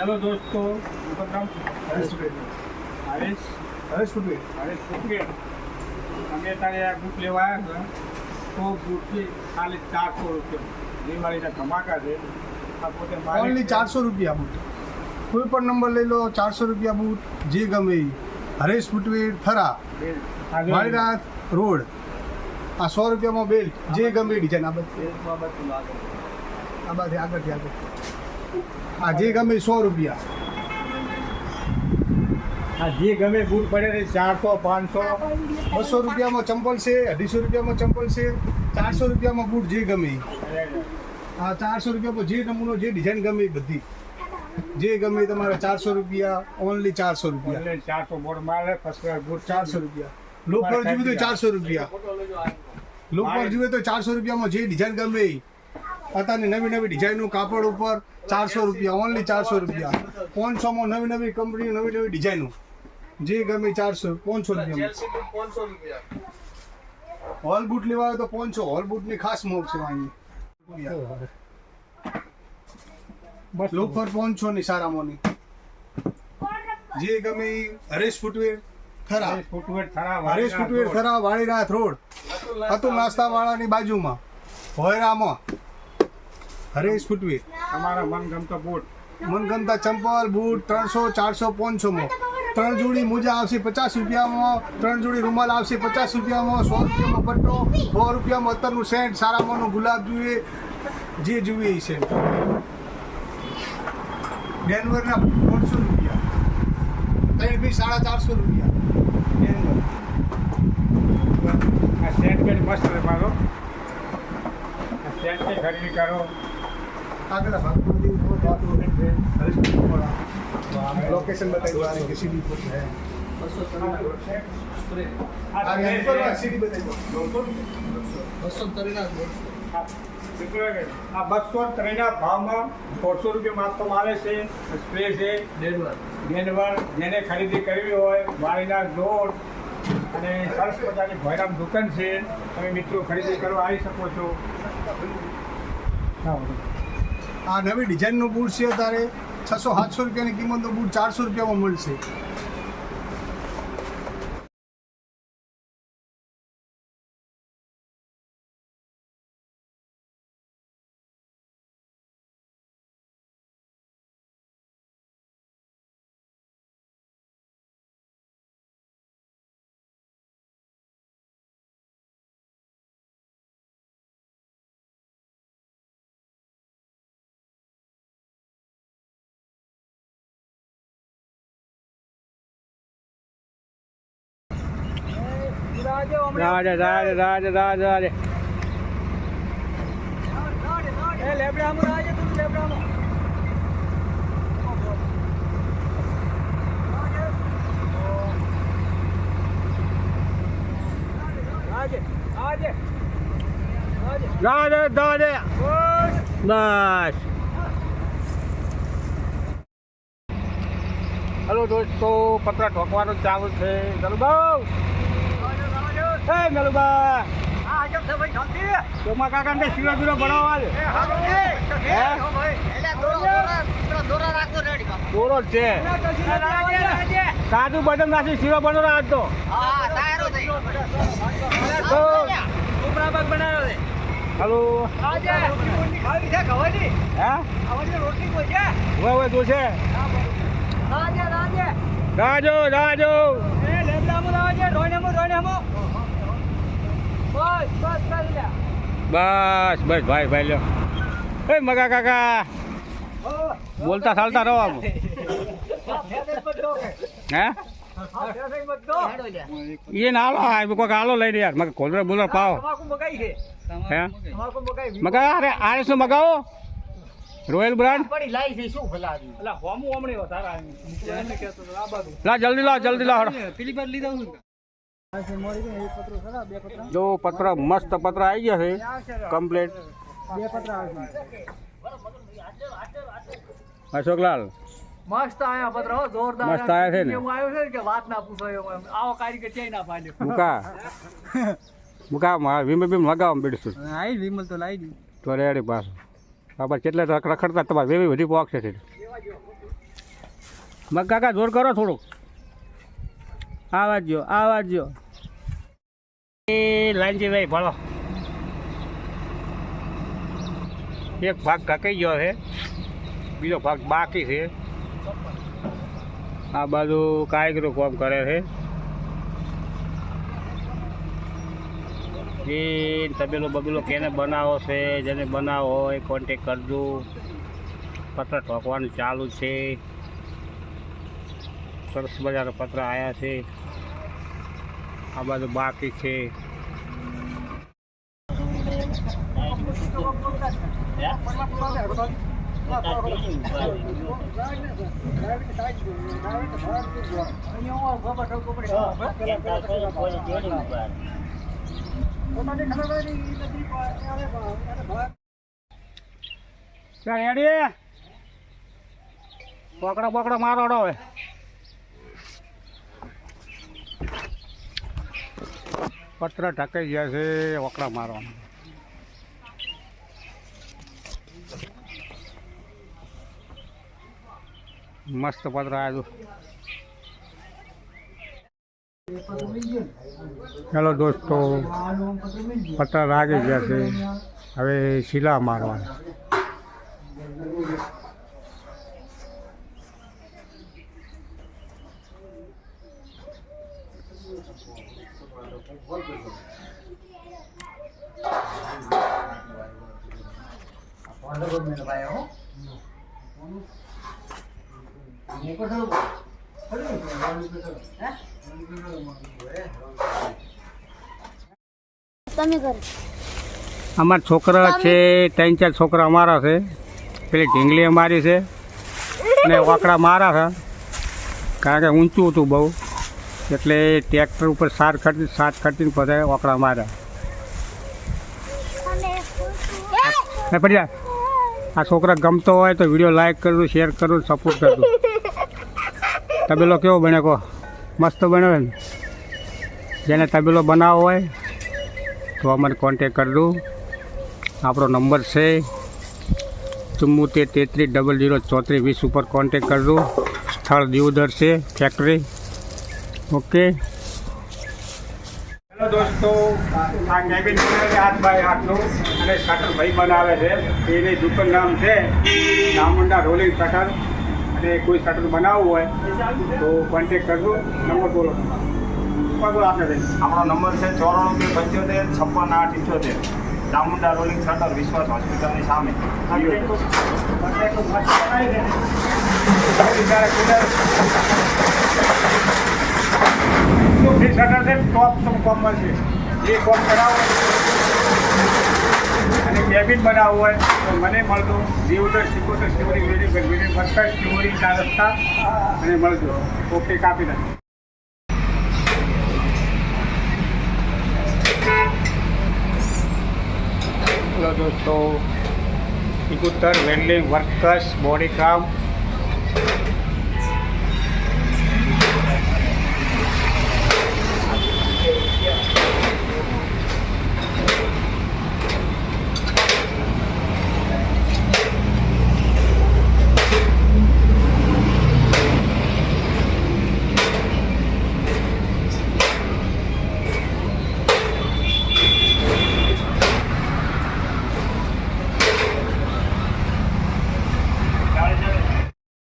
Hello દોસ્તો આપનું નામ Haresh footwear Haresh? Haresh footwear Haresh footwear અમે તારે આ બુક લેવા આવ્યા હતા તો બુક છે ખાલી ચારસો રૂપિયા. દિવાળીના ધમાકા છે. આ પોતે ઓનલી. ચારસો રૂપિયા બૂટ. કોઈ પણ નંબર લઈ લો ચારસો રૂપિયા બૂટ જે ગમે એ હરેશ ફૂટવેર થરા વાળીનાથ રોડ. આ સો રૂપિયામાં બેલ્ટ જે ગમે ડિઝાઇન આ બધી. આ બધી આગળથી આગળ આ જે ગમે સો રૂપિયા. આ જે ગમે બૂટ પડે ને ચારસો પાંચસો. બસો રૂપિયામાં ચંપલ છે અઢીસો રૂપિયામાં ચંપલ છે ચારસો રૂપિયામાં બૂટ જે ગમે. હા ચારસો રૂપિયામાં જે નમૂનો જે ડિઝાઇન ગમે એ બધી. જે ગમે તમારે ચારસો રૂપિયા ઓનલી ચારસો રૂપિયા. ચારસો બોર્ડ મારે બૂટ ચારસો રૂપિયા. લોકર જોઈએ તો ચારસો રૂપિયા. લોકર જોઈએ તો ચારસો રૂપિયામાં જે ડિઝાઇન ગમે એ. અત્યારની નવી નવી ડિઝાઇનનું કાપડ ઉપર ચારસો રૂપિયા ઓનલી ચારસો રૂપિયા. પાંચસોમાં નવી નવી કંપની નવી નવી ડિઝાઇનો જે ગમે ચારસો પાંચસો રૂપિયા હોલ બૂટ લેવા હોય તો પાંચસો હોલ બૂટની ખાસ મોગ છે અહીં બસ. લોકર પાંચસો ની સારામાંની. જે ગમે Haresh footwear Haresh footwear Thara Haresh footwear ખરા વાળીનાથ રોડ. અતુલ નાસ્તા વાળાની બાજુમાં ભોયરામાં હરેશ ફૂટવેર તમારા મનગમતો બૂટ. મનગમતા ચંપલ બૂટ ત્રણસો ચારસો પાંચસોમાં. ત્રણ જોડી મોજા આવશે પચાસ રૂપિયામાં ત્રણ જોડી રૂમાલ આવશે પચાસ રૂપિયામાં સો રૂપિયામાં પટ્ટો સો રૂપિયામાં અત્તરનું સેન્ટ સારામાંનું ગુલાબ જોઈએ જે જોઈએ એ સેન્ટ. ડેનવરના દોઢસો રૂપિયા. ત્રણ બી સાડા ચારસો રૂપિયા. ડેનવર આ સેન્ટ મસ્ત મારો. સેન્ટ ખરીદી કરો આગળ લોકેશન બતાવી દો આને કે સીડી પર છે. આ આ છે ઉપર છે. સીડી બતાવી દો આ દીકરો કે આ બસો ત્રણના ભાવમાં દોઢસો રૂપિયા માપવામાં આવે છે. સ્પ્રે છે. ડેનવર. જેને ખરીદી કરવી હોય વાળીના રોડ અને સરસ મજાની ભયરામ દુકાન છે. તમે મિત્રો ખરીદી કરવા આવી શકો છો. આ નવી ડિઝાઇનનું બૂટ છે અત્યારે છસો સાતસો રૂપિયાની કિંમતનું બૂટ ચારસો રૂપિયામાં મળશે. રાજ રાજ રાજ રાજ રાજ રાજ. રાજ બસ. હલો દોસ્તો પતરા ઠોકવાનું ચાલુ છે. ચાલુ હે ગલુબા ચોમા કાકા ને શીરો બીરો બનાવવા દોરો જ છે સાદુ બટન નાખી શીરો બનાવો આજ તો હલો હવે રાજો રાજો બસ બસ ભાઈ ભાઈ લ્યો. એ મગા કાકા બોલતા ચાલતા રહો આમ. હે? એ નાલો હાલો આ કોઈક હાલો લઈને યાર. મગા કોલર બોલર પાવો. હે? મગા અરે આરએસ નો મગાવો? Royal brand? લા જલ્દી લાવ જલ્દી લો. જો પત્ર મસ્ત પત્ર આવી ગયા છે. કમ્પ્લીટ અશોકલાલ. મસ્ત આયા પત્ર હો જોરદાર મસ્ત આયા. છે ને? એવું આવ્યું છે કે વાત ના પૂછો એવો. આવો કારીગર ક્યાંય ના પાડ્યો મુકા. મુકા માં વિમ બીમ લગાવવા બીડશું આઈ વિમલ તો લાવી દી તો રેડી પાસ બાબા કેટલા રખડતા તમારે? વેવી બધી પોક છે મગ કાકા જોર કરો થોડુંક. આવાજ જો આવા જો એ લાલજી ભાઈ ભણો એક ભાગ કકાઈ ગયો છે, બીજો ભાગ બાકી છે. આ બાજુ કાયગરો કામ કરે છે. એ તબેલો બબેલો કેને બનાવો છે, જેને બનાવો હોય કોન્ટેક કરજો. પત્ર ઠોકવાનું ચાલુ છે. સરસ મજાના પત્ર આવ્યા છે. આ બાજુ બાકી છે. પકડો પકડો મારો હવે. પત્ર ઢકાઈ ગયા છે ઓકડા મારવાના. મસ્ત પત્ર આવ્યું હેલો દોસ્તો, પત્ર લાગી ગયા છે, હવે શીલા મારવાના. કરો. અમારા છોકરા છે ત્રણ ચાર છોકરા અમારા છે. પેલી ઢીંગલી અમારી છે ને વાકડા મારા છે. કારણ કે ઊંચું હતું બહુ. એટલે ટ્રેક્ટર ઉપર સાર ખર્ચી સાત ખર્ચીને પછી વાકડા માર્યા ને પછી આ- આ છોકરા ગમતો હોય તો વીડિયો લાઈક કરજો શેર કરજો સપોર્ટ કરજો. તબેલો કેવો બને કહો? મસ્ત બન્યો ને જેને તબેલો બનાવવો હોય તો અમને કોન્ટેક કરજો. આપણો નંબર છે ચુમ્મોતેર તેત્રીસ ડબલ જીરો ચોત્રીસ વીસ ઉપર કોન્ટેક કરજો. સ્થળ દીવદર છે ફેક્ટરી ઓકે. હેલો દોસ્તો આ કેબિન હાથ બાય હાથનું અને શટર ભાઈ બનાવે છે. એની દુકાન નામ છે ચામુંડા રોલિંગ શટર અને કોઈ શટર બનાવવું હોય તો કોન્ટેક કરજો. નંબર બોલો. બોલો આપણે નંબર છે ચોરાણું બે પંચોતેર છપ્પન આઠ ઇઠ્યોતેર. ચામુંડા રોલિંગ શટર વિશ્વાસ હોસ્પિટલની સામે. જે કોમ કરાવો. અને કેબિન બનાવવું હોય તો મને મળતો જીવદર સિકોતર શિવરી વેરી વેરી ફરતા શિવરી ચાર રસ્તા અને મળજો. ઓકે કાપી નાખો હેલો દોસ્તો. સિકુતર વેલ્ડિંગ વર્કર્સ બોડી કામ